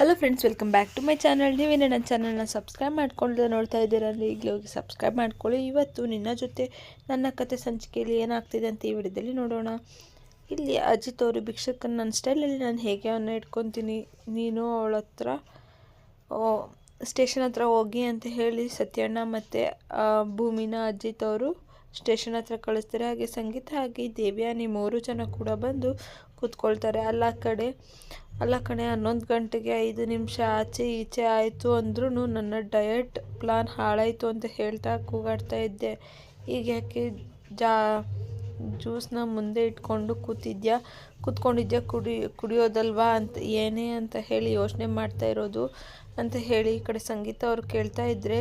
Hello friends welcome back to my channel ನೀವೇನೇ ನನ್ನ ಚಾನಲ್ನ ಸಬ್ಸ್ಕ್ರೈಬ್ ಮಾಡ್ಕೊಂಡು ನೋಡ್ತಾ ಇದ್ದೀರಾ? ಅಂದರೆ ಈಗಲೇ ಹೋಗಿ ಸಬ್ಸ್ಕ್ರೈಬ್ ಮಾಡ್ಕೊಳ್ಳಿ. ಇವತ್ತು ನಿನ್ನ ಜೊತೆ ನನ್ನ ಕತೆ ಸಂಚಿಕೆಯಲ್ಲಿ ಏನಾಗ್ತಿದೆ ಅಂತ ಈ ವಿಡಿಯೋದಲ್ಲಿ ನೋಡೋಣ. ಇಲ್ಲಿ ಅಜಿತ್ ಅವರು ಭಿಕ್ಷಕನ ನನ್ನ ಸ್ಟೈಲಲ್ಲಿ ನಾನು ಹೇಗೆ ಅವನ್ನ ಇಟ್ಕೊತೀನಿ, ನೀನು ಅವಳ ಹತ್ರ ಸ್ಟೇಷನ್ ಹತ್ರ ಹೋಗಿ ಅಂತ ಹೇಳಿ ಸತ್ಯಣ್ಣ ಮತ್ತು ಭೂಮಿನ ಅಜಿತ್ ಅವರು ಸ್ಟೇಷನ್ ಹತ್ರ ಕಳಿಸ್ತಾರೆ. ಹಾಗೆ ಸಂಗೀತ ಹಾಗೆ ದೇವ್ಯಾನಿ ಮೂರು ಜನ ಕೂಡ ಬಂದು ಕೂತ್ಕೊಳ್ತಾರೆ. ಅಲ್ಲ ಕಡೆ ಅಲ್ಲ ಕಣೆ, ಹನ್ನೊಂದು ಗಂಟೆಗೆ ಐದು ನಿಮಿಷ ಆಚೆ ಈಚೆ ಆಯಿತು ಅಂದ್ರೂ ನನ್ನ ಡಯಟ್ ಪ್ಲಾನ್ ಹಾಳಾಯಿತು ಅಂತ ಹೇಳ್ತಾ ಕೂಗಾಡ್ತಾ ಇದ್ದೆ. ಈಗ ಯಾಕೆ ಜಾ ಜ್ಯೂಸ್ನ ಮುಂದೆ ಇಟ್ಕೊಂಡು ಕೂತಿದ್ಯಾ? ಕೂತ್ಕೊಂಡಿದ್ಯಾ ಕುಡಿ, ಕುಡಿಯೋದಲ್ವಾ ಅಂತ, ಏನೇ ಅಂತ ಹೇಳಿ ಯೋಚನೆ ಮಾಡ್ತಾ ಇರೋದು ಅಂತ ಹೇಳಿ ಈ ಕಡೆ ಸಂಗೀತ ಅವರು ಕೇಳ್ತಾ ಇದ್ದರೆ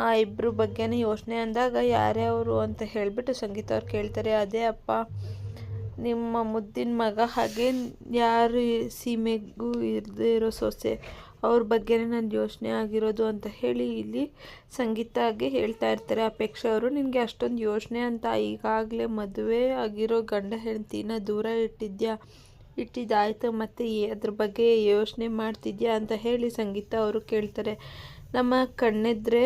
ಆ ಇಬ್ಬರು ಬಗ್ಗೆನೇ ಯೋಚನೆ ಅಂದಾಗ ಯಾರೇ ಅವರು ಅಂತ ಹೇಳಿಬಿಟ್ಟು ಸಂಗೀತ ಅವ್ರು ಕೇಳ್ತಾರೆ, ಅದೇ ಅಪ್ಪ ನಿಮ್ಮ ಮುದ್ದಿನ ಮಗ ಹಾಗೆ ಯಾರು ಸೀಮೆಗೂ ಇರದೇ ಇರೋ ಸೊಸೆ ಅವ್ರ ಬಗ್ಗೆನೇ ನನ್ನ ಯೋಚನೆ ಆಗಿರೋದು ಅಂತ ಹೇಳಿ ಇಲ್ಲಿ ಸಂಗೀತಾಗೆ ಹೇಳ್ತಾ ಇರ್ತಾರೆ. ಅಪೇಕ್ಷೆ ಅವರು, ನಿನಗೆ ಅಷ್ಟೊಂದು ಯೋಚನೆ ಅಂತ ಈಗಾಗಲೇ ಮದುವೆ ಆಗಿರೋ ಗಂಡ ಹೆಂಡ್ತಿನ ದೂರ ಇಟ್ಟಿದ್ಯಾ? ಇಟ್ಟಿದ್ದಾಯ್ತು ಮತ್ತು ಅದ್ರ ಬಗ್ಗೆ ಯೋಚನೆ ಮಾಡ್ತಿದ್ಯಾ? ಅಂತ ಹೇಳಿ ಸಂಗೀತ ಅವರು ಕೇಳ್ತಾರೆ. ನಮ್ಮ ಕಣ್ಣೆದ್ರೆ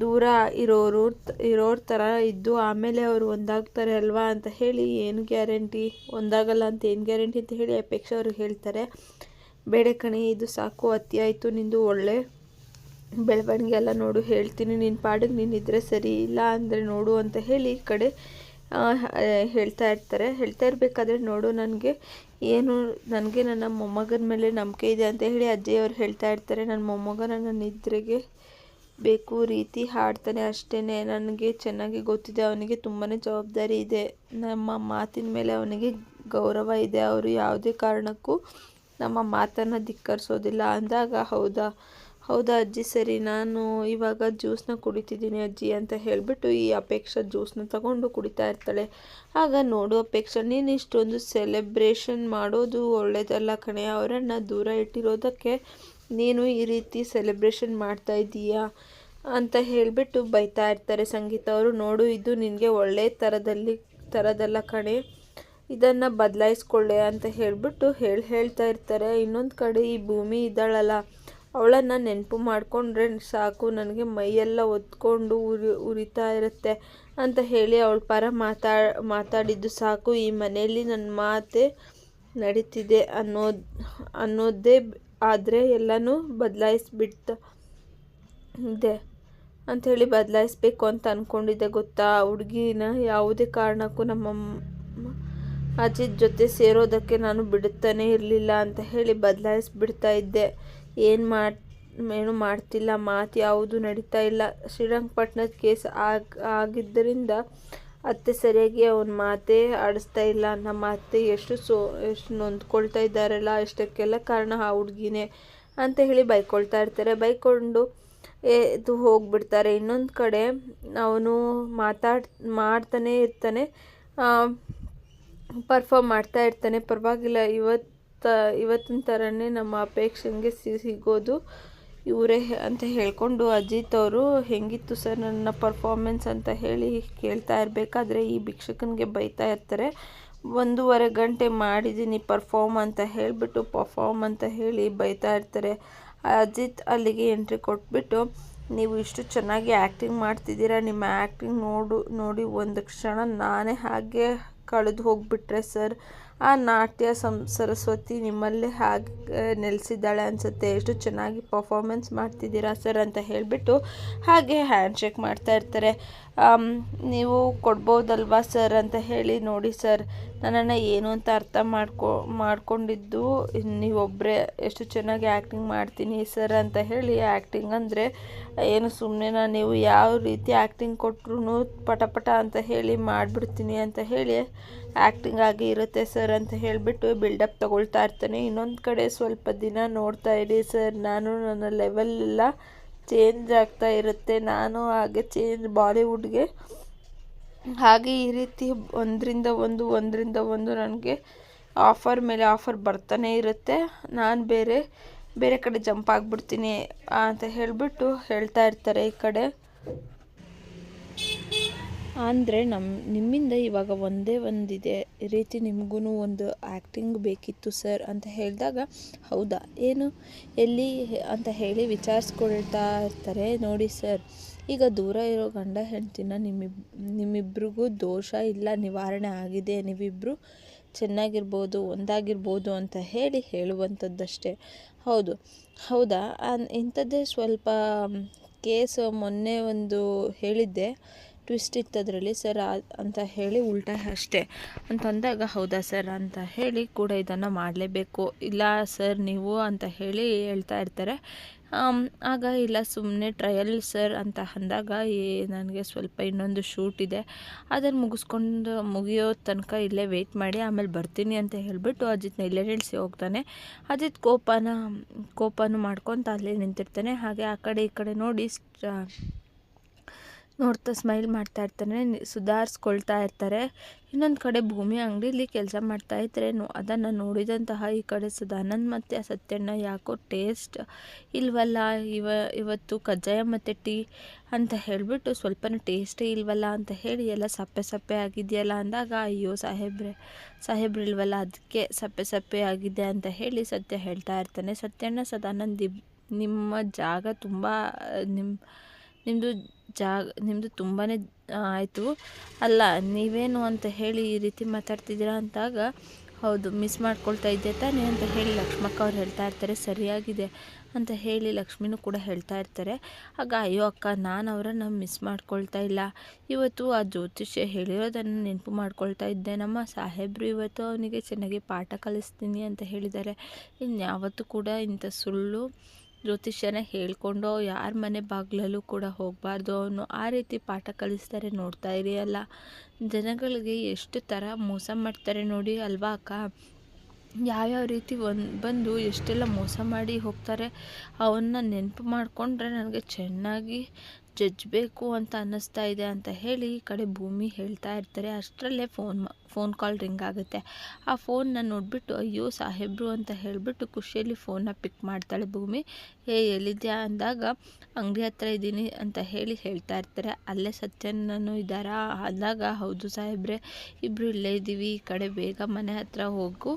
ದೂರ ಇರೋರು ಇರೋರ ಥರ ಇದ್ದು ಆಮೇಲೆ ಅವರು ಒಂದಾಗ್ತಾರೆ ಅಲ್ವಾ ಅಂತ ಹೇಳಿ ಏನು ಗ್ಯಾರಂಟಿ? ಒಂದಾಗಲ್ಲ ಅಂತ ಏನು ಗ್ಯಾರಂಟಿ ಅಂತ ಹೇಳಿ ಅಪೇಕ್ಷೆ ಅವರು ಹೇಳ್ತಾರೆ. ಬೇಡ ಕಣೆ, ಇದು ಸಾಕು, ಅತಿ ಆಯಿತು, ನಿಂದು ಒಳ್ಳೆ ಬೆಳವಣಿಗೆ ಎಲ್ಲ ನೋಡು, ಹೇಳ್ತೀನಿ. ನಿನ್ನ ಪಾಡಿಗೆ ನೀನಿದ್ರೆ ಸರಿ ಇಲ್ಲ ಅಂದರೆ ನೋಡು ಅಂತ ಹೇಳಿ ಈ ಕಡೆ ಹೇಳ್ತಾ ಇರ್ತಾರೆ. ಹೇಳ್ತಾ ಇರಬೇಕಾದ್ರೆ ನೋಡು, ನನಗೆ ಏನು, ನನಗೆ ನನ್ನ ಮೊಮ್ಮಗನ ಮೇಲೆ ನಂಬಿಕೆ ಇದೆ ಅಂತ ಹೇಳಿ ಅಜ್ಜಿಯವರು ಹೇಳ್ತಾ ಇರ್ತಾರೆ. ನನ್ನ ಮೊಮ್ಮಗನ ನನ್ನ ನಿದ್ರೆಗೆ ಬೇಕು ರೀತಿ ಹಾಡ್ತಾನೆ ಅಷ್ಟೇ ನನಗೆ ಚೆನ್ನಾಗಿ ಗೊತ್ತಿದೆ. ಅವನಿಗೆ ತುಂಬಾ ಜವಾಬ್ದಾರಿ ಇದೆ. ನಮ್ಮ ಮಾತಿನ ಮೇಲೆ ಅವನಿಗೆ ಗೌರವ ಇದೆ. ಅವರು ಯಾವುದೇ ಕಾರಣಕ್ಕೂ ನಮ್ಮ ಮಾತನ್ನು ಧಿಕ್ಕರಿಸೋದಿಲ್ಲ. ಅಂದಾಗ, ಹೌದಾ? ಹೌದಾ ಅಜ್ಜಿ? ಸರಿ, ನಾನು ಇವಾಗ ಜ್ಯೂಸನ್ನ ಕುಡಿತಿದ್ದೀನಿ ಅಜ್ಜಿ ಅಂತ ಹೇಳಿಬಿಟ್ಟು ಈ ಅಪೇಕ್ಷಾ ಜ್ಯೂಸನ್ನ ತಗೊಂಡು ಕುಡಿತಾ ಇರ್ತಾಳೆ. ಆಗ ನೋಡು ಅಪೇಕ್ಷಾ, ನೀನು ಇಷ್ಟೊಂದು ಸೆಲೆಬ್ರೇಷನ್ ಮಾಡೋದು ಒಳ್ಳೆಯದಲ್ಲ ಕಣೆ. ಅವರನ್ನು ದೂರ ಇಟ್ಟಿರೋದಕ್ಕೆ ನೀನು ಈ ರೀತಿ ಸೆಲೆಬ್ರೇಷನ್ ಮಾಡ್ತಾ ಇದ್ದೀಯಾ? ಅಂತ ಹೇಳಿಬಿಟ್ಟು ಬೈತಾ ಇರ್ತಾರೆ ಸಂಗೀತ ಅವರು. ನೋಡು, ಇದು ನಿನಗೆ ಒಳ್ಳೆ ಥರದಲ್ಲಿ ಥರದಲ್ಲ ಕಣೆ. ಇದನ್ನು ಬದಲಾಯಿಸ್ಕೊಳ್ಳೆ ಅಂತ ಹೇಳಿಬಿಟ್ಟು ಹೇಳಿ, ಹೇಳ್ತಾ ಇರ್ತಾರೆ. ಇನ್ನೊಂದು ಕಡೆ ಈ ಭೂಮಿ ಇದ್ದಾಳಲ್ಲ, ಅವಳನ್ನು ನೆನಪು ಮಾಡಿಕೊಂಡ್ರೆ ಸಾಕು. ನನಗೆ ಮೈಯೆಲ್ಲ ಒತ್ಕೊಂಡು ಉರಿ, ಉರಿತಾ ಇರುತ್ತೆ ಅಂತ ಹೇಳಿ ಅವಳ ಪರ ಮಾತಾ, ಮಾತಾಡಿದ್ದು ಸಾಕು. ಈ ಮನೆಯಲ್ಲಿ ನನ್ನ ಮಾತೆ ನಡೀತಿದೆ ಅನ್ನೋದು, ಅನ್ನೋದೇ ಆದರೆ ಎಲ್ಲನೂ ಬದಲಾಯಿಸ್ಬಿಡ್ತ ಇದೆ ಅಂಥೇಳಿ ಬದಲಾಯಿಸ್ಬೇಕು ಅಂತ ಅಂದ್ಕೊಂಡಿದ್ದೆ ಗೊತ್ತಾ? ಹುಡುಗಿನ ಯಾವುದೇ ಕಾರಣಕ್ಕೂ ನಮ್ಮ ಅಜ್ಜಿ ಜೊತೆ ಸೇರೋದಕ್ಕೆ ನಾನು ಬಿಡುತ್ತಾನೆ ಇರಲಿಲ್ಲ ಅಂತ ಹೇಳಿ ಬದಲಾಯಿಸ್ಬಿಡ್ತಾ ಇದ್ದೆ. ಏನು ಮಾಡಿ, ಏನು ಮಾಡ್ತಿಲ್ಲ, ಮಾತು ಯಾವುದು ನಡೀತಾ ಇಲ್ಲ. ಶ್ರೀರಂಗಪಟ್ಟಣದ ಕೇಸ್ ಆಗ, ಆಗಿದ್ದರಿಂದ ಅತ್ತೆ ಸರಿಯಾಗಿ ಅವನ ಮಾತೇ ಆಡಿಸ್ತಾ ಇಲ್ಲ, ನಮ್ಮ ಅತ್ತೆ ಎಷ್ಟು ಸೋ, ಎಷ್ಟು ನೊಂದ್ಕೊಳ್ತಾ ಇದ್ದಾರಲ್ಲ ಅಷ್ಟಕ್ಕೆಲ್ಲ ಕಾರಣ ಆ ಹುಡುಗಿನೇ ಅಂತ ಹೇಳಿ ಬೈಕೊಳ್ತಾ ಇರ್ತಾರೆ. ಬೈಕೊಂಡು ಇದು ಹೋಗ್ಬಿಡ್ತಾರೆ. ಇನ್ನೊಂದು ಕಡೆ ಅವನು ಮಾತಾಡ್, ಮಾಡ್ತಾನೆ ಇರ್ತಾನೆ ಪರ್ಫಾಮ್ ಮಾಡ್ತಾ ಇರ್ತಾನೆ. ಪರವಾಗಿಲ್ಲ, ಇವತ್ತು, ಇವತ್ತಿನ ಥರನೇ ನಮ್ಮ ಅಪೇಕ್ಷೆಗೆ ಸಿಗೋದು ಇವರೇ ಅಂತ ಹೇಳಿಕೊಂಡು ಅಜಿತ್ ಅವರು, ಹೆಂಗಿತ್ತು ಸರ್ ನನ್ನ ಪರ್ಫಾರ್ಮೆನ್ಸ್ ಅಂತ ಹೇಳಿ ಕೇಳ್ತಾ ಇರಬೇಕಾದ್ರೆ ಈ ಭಿಕ್ಷಕನಿಗೆ ಬೈತಾ ಇರ್ತಾರೆ. ಒಂದೂವರೆ ಗಂಟೆ ಮಾಡಿದ್ದೀನಿ ಪರ್ಫಾರ್ಮ್ ಅಂತ ಹೇಳಿಬಿಟ್ಟು ಪರ್ಫಾರ್ಮ್ ಅಂತ ಹೇಳಿ ಬೈತಾ ಇರ್ತಾರೆ. ಅಜಿತ್ ಅಲ್ಲಿಗೆ ಎಂಟ್ರಿ ಕೊಟ್ಬಿಟ್ಟು, ನೀವು ಇಷ್ಟು ಚೆನ್ನಾಗಿ ಆ್ಯಕ್ಟಿಂಗ್ ಮಾಡ್ತಿದ್ದೀರಾ, ನಿಮ್ಮ ಆ್ಯಕ್ಟಿಂಗ್ ನೋಡು, ನೋಡಿ ಒಂದು ಕ್ಷಣ ನಾನೇ ಹಾಗೆ ಕಳೆದು ಹೋಗಿಬಿಟ್ರೆ ಸರ್. ಆ ನಾಟ್ಯ ಸಂ, ಸರಸ್ವತಿ ನಿಮ್ಮಲ್ಲೇ ಹಾಗೆ ನೆಲೆಸಿದ್ದಾಳೆ ಅನಿಸುತ್ತೆ. ಎಷ್ಟು ಚೆನ್ನಾಗಿ ಪರ್ಫಾರ್ಮೆನ್ಸ್ ಮಾಡ್ತಿದ್ದೀರಾ ಸರ್ ಅಂತ ಹೇಳಿಬಿಟ್ಟು ಹಾಗೆ ಹ್ಯಾಂಡ್ ಶೇಕ್ ಮಾಡ್ತಾ ಇರ್ತಾರೆ. ನೀವು ಕೊಡ್ಬೋದಲ್ವಾ ಸರ್ ಅಂತ ಹೇಳಿ ನೋಡಿ ಸರ್. ನನ್ನನ್ನು ಏನು ಅಂತ ಅರ್ಥ ಮಾಡ್ಕೊ, ಮಾಡ್ಕೊಂಡಿದ್ದು ನೀವೊಬ್ಬರೇ ಎಷ್ಟು ಚೆನ್ನಾಗಿ ಆ್ಯಕ್ಟಿಂಗ್ ಮಾಡ್ತೀನಿ ಸರ್ ಅಂತ ಹೇಳಿ ಆ್ಯಕ್ಟಿಂಗ್ ಅಂದರೆ ಏನು ಸುಮ್ಮನೆ ನೀವು ಯಾವ ರೀತಿ ಆ್ಯಕ್ಟಿಂಗ್ ಕೊಟ್ಟರು ಪಟ ಪಟ ಅಂತ ಹೇಳಿ ಮಾಡಿಬಿಡ್ತೀನಿ ಅಂತ ಹೇಳಿ ಆ್ಯಕ್ಟಿಂಗ್ ಆಗಿ ಇರುತ್ತೆ ಸರ್ ಅಂತ ಹೇಳಿಬಿಟ್ಟು ಬಿಲ್ಡಪ್ ತೊಗೊಳ್ತಾ ಇರ್ತೇನೆ. ಇನ್ನೊಂದು ಕಡೆ ಸ್ವಲ್ಪ ದಿನ ನೋಡ್ತಾ ಇರಿ ಸರ್. ನಾನು ನನ್ನ ಲೆವೆಲ್ ಚೇಂಜ್ ಆಗ್ತಾ ಇರುತ್ತೆ. ನಾನು ಹಾಗೆ ಚೇಂಜ್ ಬಾಲಿವುಡ್ಗೆ. ಹಾಗೆ ಈ ರೀತಿ ಒಂದರಿಂದ ಒಂದು ಒಂದರಿಂದ ಒಂದು ನನಗೆ ಆಫರ್ ಮೇಲೆ ಆಫರ್ ಬರ್ತಾನೆ ಇರುತ್ತೆ. ನಾನು ಬೇರೆ ಬೇರೆ ಕಡೆ ಜಂಪ್ ಆಗಿಬಿಡ್ತೀನಿ ಅಂತ ಹೇಳಿಬಿಟ್ಟು ಹೇಳ್ತಾ ಇರ್ತಾರೆ ಈ ಕಡೆ. ಅಂದರೆ ನಮ್ಮ ನಿಮ್ಮಿಂದ ಇವಾಗ ಒಂದೇ ಒಂದಿದೆ ರೀತಿ ನಿಮಗೂ ಒಂದು ಆ್ಯಕ್ಟಿಂಗ್ ಬೇಕಿತ್ತು ಸರ್ ಅಂತ ಹೇಳಿದಾಗ, ಹೌದಾ? ಏನು? ಎಲ್ಲಿ ಅಂತ ಹೇಳಿ ವಿಚಾರಿಸ್ಕೊಳ್ತಾ ಇರ್ತಾರೆ. ನೋಡಿ ಸರ್ ಈಗ ದೂರ ಇರೋ ಗಂಡ ಹೆಂಡ್ತಿನ ನಿಮ್ಮಿಬ್, ನಿಮ್ಮಿಬ್ರಿಗೂ ದೋಷ ಇಲ್ಲ, ನಿವಾರಣೆ ಆಗಿದೆ ನೀವಿಬ್ಬರು ಚೆನ್ನಾಗಿರ್ಬೋದು, ಒಂದಾಗಿರ್ಬೋದು ಅಂತ ಹೇಳಿ ಹೇಳುವಂಥದ್ದಷ್ಟೇ. ಹೌದು. ಹೌದಾ? ಇಂಥದ್ದೇ ಸ್ವಲ್ಪ ಕೇಸ್ ಮೊನ್ನೆ ಒಂದು ಹೇಳಿದ್ದೆ. ಟ್ವಿಸ್ಟ್ ಇತ್ತು ಅದರಲ್ಲಿ ಸರ್ ಅಂತ ಹೇಳಿ ಉಲ್ಟಾ ಅಷ್ಟೇ. ಅಂತಂದಾಗ, ಹೌದಾ ಸರ್ ಅಂತ ಹೇಳಿ ಕೂಡ ಇದನ್ನು ಮಾಡಲೇಬೇಕು. ಇಲ್ಲ ಸರ್ ನೀವು ಅಂತ ಹೇಳಿ ಹೇಳ್ತಾ ಇರ್ತಾರೆ. ಆಗ ಇಲ್ಲ ಸುಮ್ಮನೆ ಟ್ರಯಲ್ ಸರ್ ಅಂತ ಅಂದಾಗ ನನಗೆ ಸ್ವಲ್ಪ ಇನ್ನೊಂದು ಶೂಟ್ ಇದೆ. ಅದನ್ನು ಮುಗಿಸ್ಕೊಂಡು ಮುಗಿಯೋ ತನಕ ಇಲ್ಲೇ ವೆಯ್ಟ್ ಮಾಡಿ, ಆಮೇಲೆ ಬರ್ತೀನಿ ಅಂತ ಹೇಳಿಬಿಟ್ಟು ಅಜಿತ್ನ ಇಲ್ಲೇ ನಿಲ್ಲಿಸಿ ಹೋಗ್ತಾನೆ. ಅಜಿತ್ ಕೋಪನ, ಕೋಪನೂ ಮಾಡ್ಕೊತ ಅಲ್ಲೇ ನಿಂತಿರ್ತಾನೆ. ಹಾಗೆ ಆ ಕಡೆ ಈ ಕಡೆ ನೋಡಿ ನೋಡ್ತಾ ಸ್ಮೈಲ್ ಮಾಡ್ತಾ ಇರ್ತಾನೆ ಸುಧಾರಿಸ್ಕೊಳ್ತಾ ಇರ್ತಾರೆ. ಇನ್ನೊಂದು ಕಡೆ ಭೂಮಿ ಅಂಗಡಿಲಿ ಕೆಲಸ ಮಾಡ್ತಾ ಇದ್ರೆ ಅದನ್ನು ನೋಡಿದಂತಹ ಈ ಕಡೆ ಸದಾನಂದ್ ಮತ್ತು ಸತ್ಯಣ್ಣ ಯಾಕೋ ಟೇಸ್ಟ್ ಇಲ್ವಲ್ಲ, ಇವ, ಇವತ್ತು ಕಜ್ಜಾಯ ಮತ್ತು ಟೀ ಅಂತ ಹೇಳಿಬಿಟ್ಟು ಸ್ವಲ್ಪನೂ ಟೇಸ್ಟೇ ಇಲ್ವಲ್ಲ ಅಂತ ಹೇಳಿ ಎಲ್ಲ ಸಪ್ಪೆ ಸಪ್ಪೆ ಆಗಿದೆಯಲ್ಲ ಅಂದಾಗ, ಅಯ್ಯೋ ಸಾಹೇಬ್ರೆ, ಸಾಹೇಬ್ರು ಇಲ್ವಲ್ಲ ಅದಕ್ಕೆ ಸಪ್ಪೆ ಸಪ್ಪೆ ಆಗಿದೆ ಅಂತ ಹೇಳಿ ಸತ್ಯ ಹೇಳ್ತಾ ಇರ್ತಾನೆ. ಸತ್ಯಣ್ಣ, ಸದಾನಂದ್ ನಿಮ್ಮ ಜಾಗ ತುಂಬ ನಿಮ್ಮ ನಿಮ್ಮದು ಜಾಗ ನಿಮ್ಮದು ತುಂಬಾ ಆಯಿತು. ಅಲ್ಲ, ನೀವೇನು ಅಂತ ಹೇಳಿ ಈ ರೀತಿ ಮಾತಾಡ್ತಿದ್ದೀರಾ ಅಂತಾಗ ಹೌದು ಮಿಸ್ ಮಾಡ್ಕೊಳ್ತಾ ಇದ್ದೆ ತಾನೇ ಅಂತ ಹೇಳಿ ಲಕ್ಷ್ಮಕ್ಕ ಅವ್ರು ಹೇಳ್ತಾ ಇರ್ತಾರೆ, ಸರಿಯಾಗಿದೆ ಅಂತ ಹೇಳಿ ಲಕ್ಷ್ಮಿನೂ ಕೂಡ ಹೇಳ್ತಾ ಇರ್ತಾರೆ. ಆಗ, ಅಯ್ಯೋ ಅಕ್ಕ, ನಾನು ಅವರನ್ನು ಮಿಸ್ ಮಾಡ್ಕೊಳ್ತಾ ಇಲ್ಲ. ಇವತ್ತು ಆ ಜ್ಯೋತಿಷ್ಯ ಹೇಳಿರೋದನ್ನು ನೆನಪು ಮಾಡ್ಕೊಳ್ತಾ ಇದ್ದೆ. ನಮ್ಮ ಸಾಹೇಬರು ಇವತ್ತು ಅವನಿಗೆ ಚೆನ್ನಾಗಿ ಪಾಠ ಕಲಿಸ್ತೀನಿ ಅಂತ ಹೇಳಿದ್ದಾರೆ. ಇನ್ಯಾವತ್ತೂ ಕೂಡ ಇಂಥ ಸುಳ್ಳು ಜ್ಯೋತಿಷ್ಯನ ಹೇಳ್ಕೊಂಡು ಯಾರ ಮನೆ ಬಾಗಿಲಲ್ಲೂ ಕೂಡ ಹೋಗಬಾರ್ದು. ಅವನು ಆ ರೀತಿ ಪಾಠ ಕಲಿಸ್ತಾರೆ ನೋಡ್ತಾ ಇರಿ ಅಲ್ಲ ಜನಗಳಿಗೆ ಎಷ್ಟು ಥರ ಮೋಸ ಮಾಡ್ತಾರೆ ನೋಡಿ ಅಲ್ವಾ ಅಕ್ಕ? ಯಾವ್ಯಾವ ರೀತಿ ಒಂದು ಬಂದು ಎಷ್ಟೆಲ್ಲ ಮೋಸ ಮಾಡಿ ಹೋಗ್ತಾರೆ, ಅವನ್ನ ನೆನಪು ಮಾಡಿಕೊಂಡ್ರೆ ನನಗೆ ಚೆನ್ನಾಗಿ ಜಜ್ಬೇಕು ಅಂತ ಅನ್ನಿಸ್ತಾ ಇದೆ ಅಂತ ಹೇಳಿ ಈ ಕಡೆ ಭೂಮಿ ಹೇಳ್ತಾ ಇರ್ತಾರೆ. ಅಷ್ಟರಲ್ಲೇ ಫೋನ್ ಫೋನ್ ಕಾಲ್ ರಿಂಗ್ ಆಗುತ್ತೆ. ಆ ಫೋನ್ನ ನೋಡಿಬಿಟ್ಟು, ಅಯ್ಯೋ ಸಾಹೇಬ್ರು ಅಂತ ಹೇಳಿಬಿಟ್ಟು ಖುಷಿಯಲ್ಲಿ ಫೋನ್ನ ಪಿಕ್ ಮಾಡ್ತಾಳೆ ಭೂಮಿ. ಏ, ಎಲ್ಲಿದ್ಯಾ? ಅಂದಾಗ, ಅಂಗಡಿ ಹತ್ರ ಇದ್ದೀನಿ ಅಂತ ಹೇಳಿ ಹೇಳ್ತಾ ಇರ್ತಾರೆ. ಅಲ್ಲೇ ಸತ್ಯನೂ ಇದ್ದಾರಾ? ಅಂದಾಗ, ಹೌದು ಸಾಹೇಬ್ರೆ ಇಬ್ಬರು ಇಲ್ಲೇ ಇದ್ದೀವಿ. ಈ ಕಡೆ ಬೇಗ ಮನೆ ಹತ್ರ ಹೋಗು.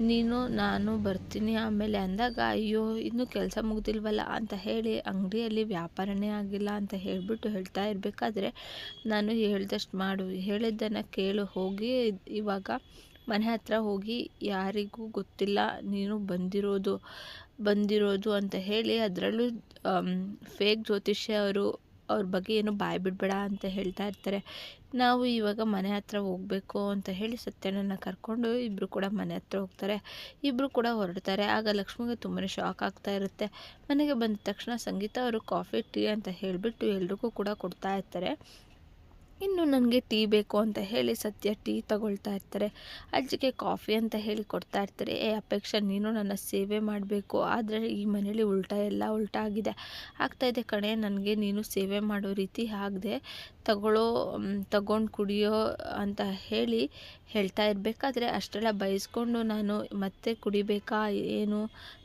ನೀನು, ನಾನು ಬರ್ತೀನಿ ಆಮೇಲೆ ಅಂದಾಗ, ಅಯ್ಯೋ, ಇನ್ನೂ ಕೆಲಸ ಮುಗ್ದಿಲ್ವಲ್ಲ? ಅಂತ ಹೇಳಿ, ಅಂಗಡಿಯಲ್ಲಿ ವ್ಯಾಪಾರನೇ ಆಗಿಲ್ಲ ಅಂತ ಹೇಳಿಬಿಟ್ಟು ಹೇಳ್ತಾ ಇರಬೇಕಾದ್ರೆ ನಾನು ಹೇಳ್ದಷ್ಟು ಮಾಡು. ಹೇಳಿದ್ದನ್ನು ಕೇಳು. ಹೋಗಿ ಇವಾಗ ಮನೆ ಹತ್ರ ಹೋಗಿ ಯಾರಿಗೂ ಗೊತ್ತಿಲ್ಲ. ನೀನು ಬಂದಿರೋದು ಬಂದಿರೋದು ಅಂತ ಹೇಳಿ ಅದರಲ್ಲೂ ಫೇಕ್ ಜ್ಯೋತಿಷ್ಯ ಅವರು ಅವ್ರ ಬಗ್ಗೆ ಏನು ಬಾಯಿ ಬಿಡಬೇಡ ಅಂತ ಹೇಳ್ತಾ ಇರ್ತಾರೆ. ನಾವು ಇವಾಗ ಮನೆ ಹತ್ರ ಹೋಗಬೇಕು ಅಂತ ಹೇಳಿ ಸತ್ಯಣ್ಣನ ಕರ್ಕೊಂಡು ಇಬ್ಬರು ಕೂಡ ಮನೆ ಹತ್ರ ಹೋಗ್ತಾರೆ. ಇಬ್ಬರು ಕೂಡ ಹೊರಡ್ತಾರೆ. ಆಗ ಲಕ್ಷ್ಮಿಗೆ ತುಂಬಾ ಶಾಕ್ ಆಗ್ತಾ ಇರುತ್ತೆ. ಮನೆಗೆ ಬಂದ ತಕ್ಷಣ ಸಂಗೀತ ಅವರು ಕಾಫಿ, ಟೀ ಅಂತ ಹೇಳಿಬಿಟ್ಟು ಎಲ್ರಿಗೂ ಕೂಡ ಕೊಡ್ತಾ ಇರ್ತಾರೆ. ಇನ್ನು ನನಗೆ ಟೀ ಬೇಕು ಅಂತ ಹೇಳಿ ಸತ್ಯ ಟೀ ತಗೊಳ್ತಾ ಇರ್ತಾರೆ. ಅಜ್ಜಿಗೆ ಕಾಫಿ ಅಂತ ಹೇಳಿ ಕೊಡ್ತಾ ಇರ್ತಾರೆ. ಏ, ಅಪೇಕ್ಷೆ, ನೀನು ನನ್ನ ಸೇವೆ ಮಾಡಬೇಕು. ಆದರೆ ಈ ಮನೇಲಿ ಉಲ್ಟಾ ಎಲ್ಲ ಉಲ್ಟಾ ಆಗಿದೆ. ಆಗ್ತಾಯಿದೆ ಕಣೆ, ನನಗೆ ನೀನು ಸೇವೆ ಮಾಡೋ ರೀತಿ ಆಗದೆ. ತಗೊಳ್ಳೋ ತಗೊಂಡು ಕುಡಿಯೋ ಅಂತ ಹೇಳಿ ಹೇಳ್ತಾ ಇರಬೇಕಾದ್ರೆ ಅಷ್ಟೆಲ್ಲ ಬಯಸ್ಕೊಂಡು ನಾನು ಮತ್ತೆ ಕುಡಿಬೇಕಾ, ಏನು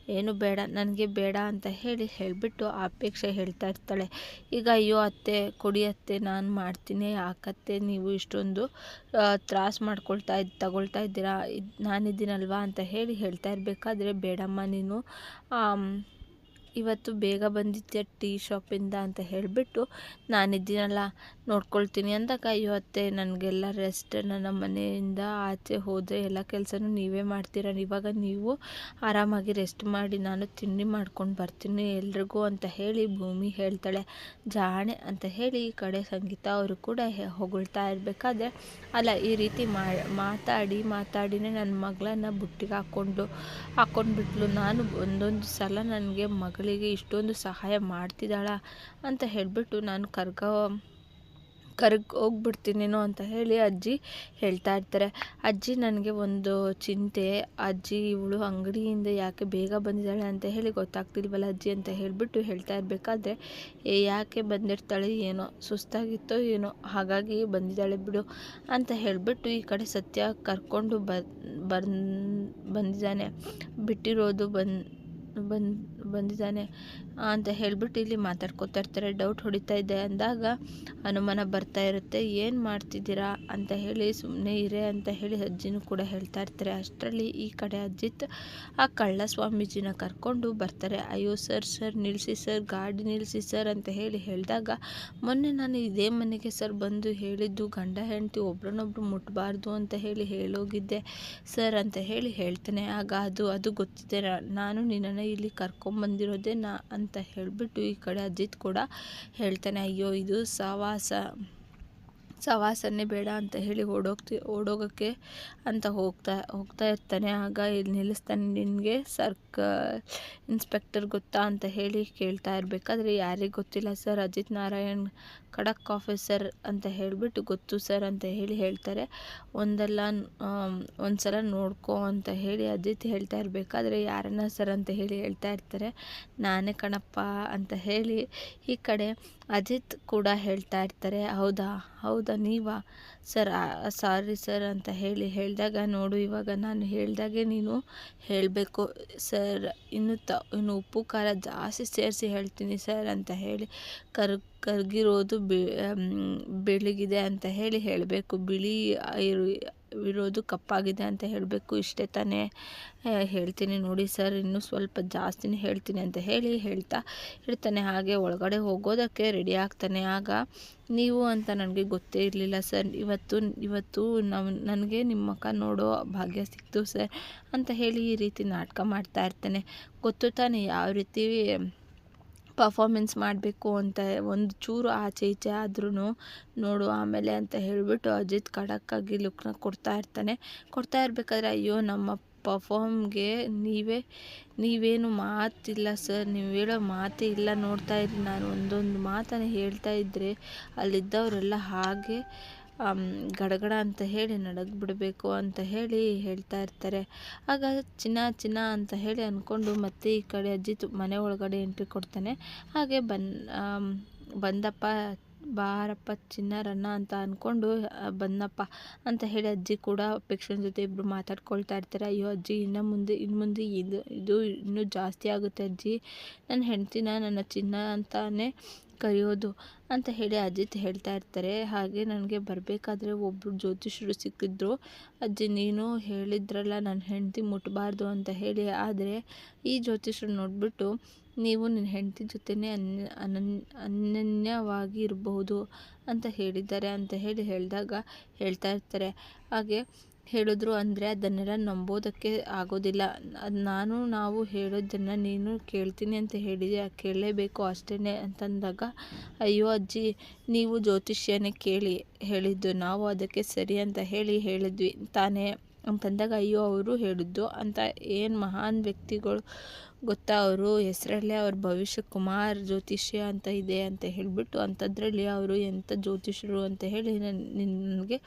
ಏನು ಬೇಡ, ನನಗೆ ಬೇಡ ಅಂತ ಹೇಳಿ ಹೇಳಿಬಿಟ್ಟು ಅಪೇಕ್ಷೆ ಹೇಳ್ತಾ ಇರ್ತಾಳೆ. ಈಗ ಅಯ್ಯೋ ಅತ್ತೆ, ಕೊಡಿ ಅತ್ತೆ, ನಾನು ಮಾಡ್ತೀನಿ, ಯಾಕತ್ತೆ, ನೀವು ಇಷ್ಟೊಂದು ತ್ರಾಸು ಮಾಡ್ಕೊಳ್ತಾ ಇದ್ದು ತಗೊಳ್ತಾ ಇದ್ದೀರಾ, ಇದು, ನಾನಿದ್ದೀನಲ್ವಾ ಅಂತ ಹೇಳಿ ಹೇಳ್ತಾ ಇರಬೇಕಾದ್ರೆ, ಬೇಡಮ್ಮ ನೀನು ಇವತ್ತು ಬೇಗ ಬಂದಿದ್ದೆ ಟೀ ಶಾಪಿಂದ ಅಂತ ಹೇಳಿಬಿಟ್ಟು ನಾನಿದ್ದೀನಲ್ಲ, ನೋಡ್ಕೊಳ್ತೀನಿ ಅಂದಾಗ ಇವತ್ತೇ ನನಗೆಲ್ಲ ರೆಸ್ಟ್ ನನ್ನ ಮನೆಯಿಂದ ಆಚೆ ಹೋದರೆ ಎಲ್ಲ ಕೆಲಸನೂ ನೀವೇ ಮಾಡ್ತೀರ? ಇವಾಗ ನೀವು ಆರಾಮಾಗಿ ರೆಸ್ಟ್ ಮಾಡಿ ನಾನು ತಿಂಡಿ ಮಾಡ್ಕೊಂಡು ಬರ್ತೀನಿ ಎಲ್ರಿಗೂ ಅಂತ ಹೇಳಿ ಭೂಮಿ ಹೇಳ್ತಾಳೆ. ಜಾಣೆ ಅಂತ ಹೇಳಿ ಈ ಕಡೆ ಸಂಗೀತ ಅವರು ಕೂಡ ಹೊಗಳ್ತಾ ಇರಬೇಕಾದ್ರೆ ಅಲ್ಲ, ಈ ರೀತಿ ಮಾತಾಡಿ ಮಾತಾಡಿನೇ ನನ್ನ ಮಗಳನ್ನು ಬುಟ್ಟಿಗೆ ಹಾಕ್ಕೊಂಡು ಹಾಕ್ಕೊಂಡ್ಬಿಟ್ಲು ನಾನು ಒಂದೊಂದು ಸಲ ನನಗೆ ಮಗಳು ಮಕ್ಕಳಿಗೆ ಇಷ್ಟೊಂದು ಸಹಾಯ ಮಾಡ್ತಿದ್ದಾಳ ಅಂತ ಹೇಳಿಬಿಟ್ಟು ನಾನು ಕರ್ಗ ಕರ್ಗ್ ಹೋಗ್ಬಿಡ್ತೀನೇನೋ ಅಂತ ಹೇಳಿ ಅಜ್ಜಿ ಹೇಳ್ತಾ ಇರ್ತಾರೆ. ಅಜ್ಜಿ ನನಗೆ ಒಂದು ಚಿಂತೆ, ಅಜ್ಜಿ ಇವಳು ಅಂಗಡಿಯಿಂದ ಯಾಕೆ ಬೇಗ ಬಂದಿದ್ದಾಳೆ ಅಂತ ಹೇಳಿ ಗೊತ್ತಾಗ್ತಿಲ್ವಲ್ಲ ಅಜ್ಜಿ ಅಂತ ಹೇಳಿಬಿಟ್ಟು ಹೇಳ್ತಾ ಇರಬೇಕಾದ್ರೆ ಯಾಕೆ ಬಂದಿರ್ತಾಳೆ ಏನೋ, ಸುಸ್ತಾಗಿತ್ತೋ ಏನೋ, ಹಾಗಾಗಿ ಬಂದಿದ್ದಾಳೆ ಬಿಡು ಅಂತ ಹೇಳಿಬಿಟ್ಟು ಈ ಕಡೆ ಸತ್ಯ ಕರ್ಕೊಂಡು ಬಂದಿದ್ದಾನೆ. ಬಿಟ್ಟಿರೋದು ಬಂದು ಬಂದು ಬಂದಿದ್ದಾನೆ ಅಂತ ಹೇಳಿಬಿಟ್ಟು ಇಲ್ಲಿ ಮಾತಾಡ್ಕೋತಾ ಇರ್ತಾರೆ. ಡೌಟ್ ಹೊಡಿತಾ ಇದೆ ಅಂದಾಗ ಅನುಮಾನ ಬರ್ತಾ ಇರುತ್ತೆ. ಏನು ಮಾಡ್ತಿದ್ದೀರಾ ಅಂತ ಹೇಳಿ ಸುಮ್ಮನೆ ಇರೇ ಅಂತ ಹೇಳಿ ಅಜ್ಜಿನೂ ಕೂಡ ಹೇಳ್ತಾ ಇರ್ತಾರೆ. ಅಷ್ಟರಲ್ಲಿ ಈ ಕಡೆ ಅಜ್ಜಿತ್ ಆ ಕಳ್ಳ ಸ್ವಾಮೀಜಿನ ಕರ್ಕೊಂಡು ಬರ್ತಾರೆ. ಅಯ್ಯೋ ಸರ್ ಸರ್ ನಿಲ್ಲಿಸಿ ಸರ್, ಗಾಡಿ ನಿಲ್ಲಿಸಿ ಸರ್ ಅಂತ ಹೇಳಿ ಹೇಳಿದಾಗ ಮೊನ್ನೆ ನಾನು ಇದೇ ಮನೆಗೆ ಸರ್ ಬಂದು ಹೇಳಿದ್ದು, ಗಂಡ ಹೆಂಡತಿ ಒಬ್ರನ್ನೊಬ್ರು ಮುಟ್ಟಬಾರ್ದು ಅಂತ ಹೇಳಿ ಹೇಳೋಗಿದ್ದೆ ಸರ್ ಅಂತ ಹೇಳಿ ಹೇಳ್ತೇನೆ. ಆಗ ಅದು ಅದು ಗೊತ್ತಿದೆ. ನಾನು ನಿನ್ನನ್ನು ಇಲ್ಲಿ ಕರ್ಕೊಂಬಂದಿರೋದೇ ನಾ ಅಂತ ಹೇಳಿಬಿಟ್ಟು ಈ ಕಡೆ ಅಜಿತ್ ಕೂಡ ಹೇಳ್ತಾನೆ ಅಯ್ಯೋ ಇದು ಸವಾಸ. ಸವಾಸನೆ ಬೇಡ ಅಂತ ಹೇಳಿ ಓಡೋಗ್ತಿ, ಓಡೋಗೋಕ್ಕೆ ಅಂತ ಹೋಗ್ತಾ ಹೋಗ್ತಾ ಇರ್ತಾನೆ. ಆಗ ಇಲ್ಲಿ ನಿಲ್ಲಿಸ್ತಾನೆ. ನಿನಗೆ ಸರ್ಕ ಇನ್ಸ್ಪೆಕ್ಟರ್ ಗೊತ್ತಾ ಅಂತ ಹೇಳಿ ಕೇಳ್ತಾ ಇರಬೇಕಾದ್ರೆ ಯಾರಿಗೆ ಗೊತ್ತಿಲ್ಲ ಸರ್? ಅಜಿತ್ ನಾರಾಯಣ್ ಖಡಕ್ ಆಫೀಸರ್ ಅಂತ ಹೇಳಿಬಿಟ್ಟು ಗೊತ್ತು ಸರ್ ಅಂತ ಹೇಳಿ ಹೇಳ್ತಾರೆ. ಒಂದಲ್ಲ ಒಂದು ಸಲ ನೋಡ್ಕೊ ಅಂತ ಹೇಳಿ ಅಜಿತ್ ಹೇಳ್ತಾ ಇರಬೇಕಾದ್ರೆ ಯಾರನ್ನ ಸರ್ ಅಂತ ಹೇಳಿ ಹೇಳ್ತಾ ಇರ್ತಾರೆ? ನಾನೇ ಕಣಪ್ಪ ಅಂತ ಹೇಳಿ ಈ ಕಡೆ ಅಜಿತ್ ಕೂಡ ಹೇಳ್ತಾ ಇರ್ತಾರೆ. ಹೌದಾ? ಹೌದಾ, ನೀವಾ? ಸರ್ ಸಾರಿ ಸರ್ ಅಂತ ಹೇಳಿ ಹೇಳಿದಾಗ ನೋಡು, ಇವಾಗ ನಾನು ಹೇಳಿದಾಗೆ ನೀನು ಹೇಳಬೇಕು. ಸರ್, ಇನ್ನು ತ, ಇನ್ನು ಉಪ್ಪು, ಖಾರ ಜಾಸ್ತಿ ಸೇರಿಸಿ ಹೇಳ್ತೀನಿ ಸರ್ ಅಂತ ಹೇಳಿ ಕರ್, ಕರ್ಗಿರೋದು ಬೆಳಗಿದೆ ಅಂತ ಹೇಳಿ ಹೇಳಬೇಕು. ಬಿಳಿ ಇರೋದು ಕಪ್ಪಾಗಿದೆ ಅಂತ ಹೇಳಬೇಕು. ಇಷ್ಟೇ ತಾನೇ ಹೇಳ್ತೀನಿ ನೋಡಿ ಸರ್, ಇನ್ನೂ ಸ್ವಲ್ಪ ಜಾಸ್ತಿನೇ ಹೇಳ್ತೀನಿ ಅಂತ ಹೇಳಿ ಹೇಳ್ತಾ ಇರ್ತಾನೆ. ಹಾಗೆ ಒಳಗಡೆ ಹೋಗೋದಕ್ಕೆ ರೆಡಿ ಆಗ್ತಾನೆ. ಆಗ ನೀವು ಅಂತ ನನಗೆ ಗೊತ್ತೇ ಇರಲಿಲ್ಲ ಸರ್. ಇವತ್ತು ಇವತ್ತು ನಾವು ನನಗೆ ನಿಮ್ಮ ಮುಖ ನೋಡೋ ಭಾಗ್ಯ ಸಿಕ್ತು ಸರ್ ಅಂತ ಹೇಳಿ ಈ ರೀತಿ ನಾಟಕ ಮಾಡ್ತಾ ಇರ್ತಾನೆ. ಗೊತ್ತು ತಾನೆ ಯಾವ ರೀತಿ ಪರ್ಫಾಮೆನ್ಸ್ ಮಾಡಬೇಕು ಅಂತ ಒಂದು ಚೂರು ಆಚೆ ಈಚೆ ಆದ್ರೂ ನೋಡು ಆಮೇಲೆ ಅಂತ ಹೇಳಿಬಿಟ್ಟು ಅಜಿತ್ ಖಡಕ್ಕಾಗಿ ಲುಕ್ನ ಕೊಡ್ತಾ ಇರ್ತಾನೆ. ಕೊಡ್ತಾ ಇರಬೇಕಾದ್ರೆ ಅಯ್ಯೋ ನಮ್ಮ ಪರ್ಫಾರ್ಮ್ಗೆ ನೀವೇ, ನೀವೇನು ಮಾತಿಲ್ಲ ಸರ್ ನೀವು ಹೇಳೋ ಮಾತೇ ಇಲ್ಲ ನೋಡ್ತಾ ಇರಿ ನಾನು ಒಂದೊಂದು ಮಾತನ್ನು ಹೇಳ್ತಾ ಇದ್ದರೆ ಅಲ್ಲಿದ್ದವರೆಲ್ಲ ಹಾಗೆ ಗಡಗಡ ಅಂತ ಹೇಳಿ ಬಿಡಬೇಕು ಅಂತ ಹೇಳಿ ಹೇಳ್ತಾ ಇರ್ತಾರೆ. ಆಗ ಚಿನ್ನ ಚಿನ್ನ ಅಂತ ಹೇಳಿ ಅಂದ್ಕೊಂಡು ಮತ್ತೆ ಈ ಕಡೆ ಅಜ್ಜಿ ಮನೆ ಒಳಗಡೆ ಎಂಟ್ರಿ ಕೊಡ್ತಾನೆ. ಹಾಗೆ ಬನ್ ಬಂದಪ್ಪ, ಬಾರಪ್ಪ ಚಿನ್ನರನ್ನ ಅಂತ ಅಂದ್ಕೊಂಡು ಬಂದಪ್ಪ ಅಂತ ಹೇಳಿ ಅಜ್ಜಿ ಕೂಡ ಅಪೇಕ್ಷನ ಜೊತೆ ಇಬ್ಬರು ಮಾತಾಡ್ಕೊಳ್ತಾ ಇರ್ತಾರೆ. ಅಯ್ಯೋ ಅಜ್ಜಿ, ಇನ್ನು ಮುಂದೆ ಇನ್ನು ಮುಂದೆ ಇದು ಇದು ಇನ್ನೂ ಜಾಸ್ತಿ ಆಗುತ್ತೆ ಅಜ್ಜಿ. ನನ್ನ ಹೆಂಡ್ತಿನ, ನನ್ನ ಚಿನ್ನ ಅಂತಾನೆ ಕರೆಯೋದು ಅಂತ ಹೇಳಿ ಅಜಿತ್ ಹೇಳ್ತಾ ಇರ್ತಾರೆ. ಹಾಗೆ ನನಗೆ ಬರಬೇಕಾದ್ರೆ ಒಬ್ಬರು ಜ್ಯೋತಿಷರು ಸಿಕ್ಕಿದ್ರು. ಅಜ್ಜಿ, ನೀನು ಹೇಳಿದ್ರಲ್ಲ ನನ್ನ ಹೆಂಡತಿ ಮುಟ್ಟಬಾರ್ದು ಅಂತ ಹೇಳಿ. ಆದರೆ ಈ ಜ್ಯೋತಿಷರು ನೋಡಿಬಿಟ್ಟು ನೀವು ನಿನ್ನ ಹೆಂಡತಿ ಜೊತೆನೇ ಅನ್ಯ ಅನನ್ ಅನನ್ಯವಾಗಿ ಇರಬಹುದು ಅಂತ ಹೇಳಿದ್ದಾರೆ ಅಂತ ಹೇಳಿ ಹೇಳಿದಾಗ ಹೇಳ್ತಾ ಇರ್ತಾರೆ. ಹಾಗೆ ಹೇಳಿದ್ರು ಅಂದರೆ ಅದನ್ನೆಲ್ಲ ನಂಬೋದಕ್ಕೆ ಆಗೋದಿಲ್ಲ. ಅದು ನಾನು ನಾವು ಹೇಳೋದನ್ನು ನೀನು ಕೇಳ್ತೀನಿ ಅಂತ ಹೇಳಿದೆ ಕೇಳಲೇಬೇಕು ಅಷ್ಟೇ ಅಂತಂದಾಗ, ಅಯ್ಯೋ ಅಜ್ಜಿ, ನೀವು ಜ್ಯೋತಿಷ್ಯನೇ ಕೇಳಿ ಹೇಳಿದ್ದು, ನಾವು ಅದಕ್ಕೆ ಸರಿ ಅಂತ ಹೇಳಿ ಹೇಳಿದ್ವಿ ತಾನೇ ಅಂತಂದಾಗ, ಅಯ್ಯೋ ಅವರು ಹೇಳಿದ್ದು ಅಂತ ಏನು ಮಹಾನ್ ವ್ಯಕ್ತಿಗಳು ಗೊತ್ತಾ? ಅವರು ಹೆಸರಲ್ಲೇ ಅವ್ರ ಭವಿಷ್ಯ ಕುಮಾರ್ ಜ್ಯೋತಿಷ್ಯ ಅಂತ ಇದೆ ಅಂತ ಹೇಳಿಬಿಟ್ಟು ಅಂಥದ್ರಲ್ಲಿ ಅವರು ಎಂಥ ಜ್ಯೋತಿಷರು ಅಂತ ಹೇಳಿ ನನಗೆ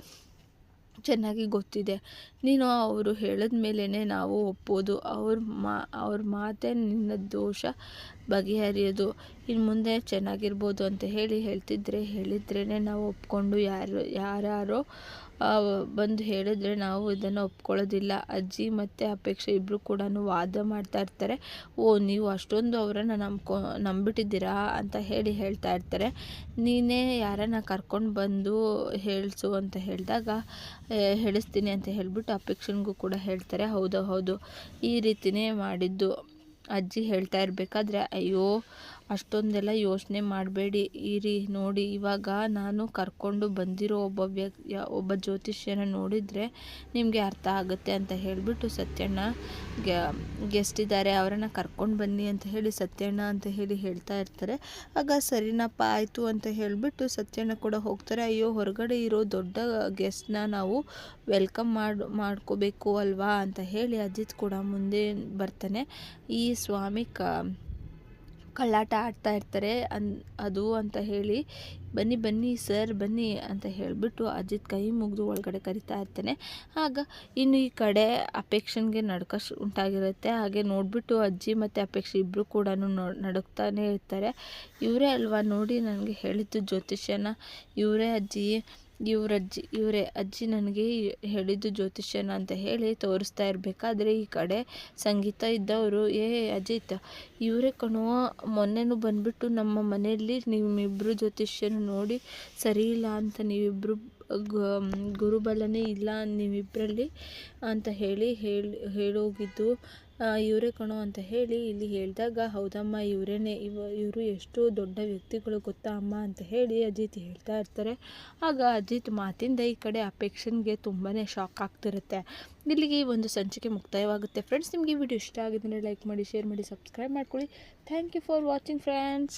ಚೆನ್ನಾಗಿ ಗೊತ್ತಿದೆ. ನೀನು ಅವರು ಹೇಳಿದ ಮೇಲೇ ನಾವು ಒಪ್ಪೋದು. ಅವ್ರ ಮಾ, ಅವ್ರ ಮಾತೇ ನಿನ್ನ ದೋಷ ಬಗೆಹರಿಯೋದು. ಇನ್ನು ಮುಂದೆ ಚೆನ್ನಾಗಿರ್ಬೋದು ಅಂತ ಹೇಳಿ ಹೇಳ್ತಿದ್ರೆ ಹೇಳಿದ್ರೇ ನಾವು ಒಪ್ಕೊಂಡು ಯಾರು ಯಾರ್ಯಾರೋ ಬಂದು ಹೇಳಿದ್ರೆ ನಾವು ಇದನ್ನು ಒಪ್ಕೊಳ್ಳೋದಿಲ್ಲ. ಅಜ್ಜಿ ಮತ್ತು ಅಪೇಕ್ಷೆ ಇಬ್ಬರು ಕೂಡ ವಾದ ಮಾಡ್ತಾ ಇರ್ತಾರೆ. ಓ, ನೀವು ಅಷ್ಟೊಂದು ಅವರನ್ನು ನಂಬ್ಕೊ ನಂಬಿಟ್ಟಿದ್ದೀರಾ ಅಂತ ಹೇಳಿ ಹೇಳ್ತಾ ಇರ್ತಾರೆ. ನೀನೇ ಯಾರನ್ನ ಕರ್ಕೊಂಡು ಬಂದು ಹೇಳಿಸು ಅಂತ ಹೇಳಿದಾಗ ಹೇಳಿಸ್ತೀನಿ ಅಂತ ಹೇಳಿಬಿಟ್ಟು ಅಪೇಕ್ಷೆಗೂ ಕೂಡ ಹೇಳ್ತಾರೆ. ಹೌದು ಹೌದು. ಈ ರೀತಿಯೇ ಮಾಡಿದ್ದು. ಅಜ್ಜಿ ಹೇಳ್ತಾ ಇರಬೇಕಾದ್ರೆ, ಅಯ್ಯೋ ಅಷ್ಟೊಂದೆಲ್ಲ ಯೋಚನೆ ಮಾಡಬೇಡಿ. ಇರಿ, ನೋಡಿ, ಇವಾಗ ನಾನು ಕರ್ಕೊಂಡು ಬಂದಿರೋ ಒಬ್ಬ ವ್ಯಕ್ತಿ, ಒಬ್ಬ ಜ್ಯೋತಿಷ್ಯನ ನೋಡಿದರೆ ನಿಮಗೆ ಅರ್ಥ ಆಗುತ್ತೆ ಅಂತ ಹೇಳಿಬಿಟ್ಟು ಸತ್ಯಣ್ಣ ಗೆಸ್ಟ್ ಇದ್ದಾರೆ, ಅವರನ್ನು ಕರ್ಕೊಂಡು ಬನ್ನಿ ಅಂತ ಹೇಳಿ ಸತ್ಯಣ್ಣ ಅಂತ ಹೇಳಿ ಹೇಳ್ತಾ ಇರ್ತಾರೆ. ಆಗ ಸರಿನಪ್ಪ, ಆಯಿತು ಅಂತ ಹೇಳಿಬಿಟ್ಟು ಸತ್ಯಣ್ಣ ಕೂಡ ಹೋಗ್ತಾರೆ. ಅಯ್ಯೋ, ಹೊರಗಡೆ ಇರೋ ದೊಡ್ಡ ಗೆಸ್ಟ್ನ ನಾವು ವೆಲ್ಕಮ್ ಮಾಡಿ, ಮಾಡ್ಕೋಬೇಕು ಅಲ್ವಾ ಅಂತ ಹೇಳಿ ಅಜಿತ್ ಕೂಡ ಮುಂದೆ ಬರ್ತಾನೆ. ಈ ಸ್ವಾಮಿ ಕ ಕಳ್ಳಾಟ ಆಡ್ತಾ ಇರ್ತಾರೆ ಅನ್, ಅದು ಅಂತ ಹೇಳಿ, ಬನ್ನಿ ಬನ್ನಿ ಸರ್, ಬನ್ನಿ ಅಂತ ಹೇಳಿಬಿಟ್ಟು ಅಜಿತ್ ಕೈ ಮುಗಿದು ಒಳಗಡೆ ಕರಿತಾ ಇರ್ತಾನೆ. ಆಗ ಇನ್ನು ಈ ಕಡೆ ಅಪೇಕ್ಷನ್ಗೆ ನಡ್ಕ ಉಂಟಾಗಿರುತ್ತೆ. ಹಾಗೆ ನೋಡಿಬಿಟ್ಟು ಅಜ್ಜಿ ಮತ್ತು ಅಪೇಕ್ಷೆ ಇಬ್ಬರು ಕೂಡ ನಡುಕ್ತಾನೆ ಇರ್ತಾರೆ. ಇವರೇ ಅಲ್ವಾ ನೋಡಿ ನನಗೆ ಹೇಳಿದ್ದು ಜ್ಯೋತಿಷ್ಯನ. ಇವರೇ ಅಜ್ಜಿ ಇವ್ರ ಅಜ್ಜಿ, ಇವರೇ ಅಜ್ಜಿ ನನಗೆ ಹೇಳಿದ್ದು ಜ್ಯೋತಿಷ್ಯನ ಅಂತ ಹೇಳಿ ತೋರಿಸ್ತಾ ಇರಬೇಕಾದ್ರೆ ಈ ಕಡೆ ಸಂಗೀತ ಇದ್ದವರು, ಏ ಅಜಿತ್ ಇವರೇ ಕಣೋ, ಮೊನ್ನೆನೂ ಬಂದುಬಿಟ್ಟು ನಮ್ಮ ಮನೆಯಲ್ಲಿ ನಿಮ್ಮಿಬ್ಬರು ಜ್ಯೋತಿಷ್ಯನ ನೋಡಿ ಸರಿ ಇಲ್ಲ ಅಂತ ನೀವಿಬ್ಬರು ಗುರುಬಲನೇ ಇಲ್ಲ ನೀವಿಬ್ಬರಲ್ಲಿ ಅಂತ ಹೇಳಿ ಹೇಳಿ, ಹೇಳೋಗಿದ್ದು. ಇವರೇ ಕಣೋ ಅಂತ ಹೇಳಿ ಇಲ್ಲಿ ಹೇಳಿದಾಗ, ಹೌದಮ್ಮ, ಇವರೇನೆ, ಇವ, ಇವರು ಎಷ್ಟು ದೊಡ್ಡ ವ್ಯಕ್ತಿಗಳು ಗೊತ್ತಾ ಅಮ್ಮ? ಅಂತ ಹೇಳಿ ಅಜಿತ್ ಹೇಳ್ತಾ ಇರ್ತಾರೆ. ಆಗ ಅಜಿತ್ ಮಾತಿಂದ ಈ ಕಡೆ ಅಪೇಕ್ಷನ್ಗೆ ತುಂಬಾ ಶಾಕ್ ಆಗ್ತಿರುತ್ತೆ. ಇಲ್ಲಿಗೆ ಈ ಒಂದು ಸಂಚಿಕೆ ಮುಕ್ತಾಯವಾಗುತ್ತೆ. ಫ್ರೆಂಡ್ಸ್ ನಿಮಗೆ ವಿಡಿಯೋ ಇಷ್ಟ ಆಗಿದ್ದರೆ ಲೈಕ್ ಮಾಡಿ ಶೇರ್ ಮಾಡಿ ಸಬ್ಸ್ಕ್ರೈಬ್ ಮಾಡ್ಕೊಳ್ಳಿ. Thank you for watching friends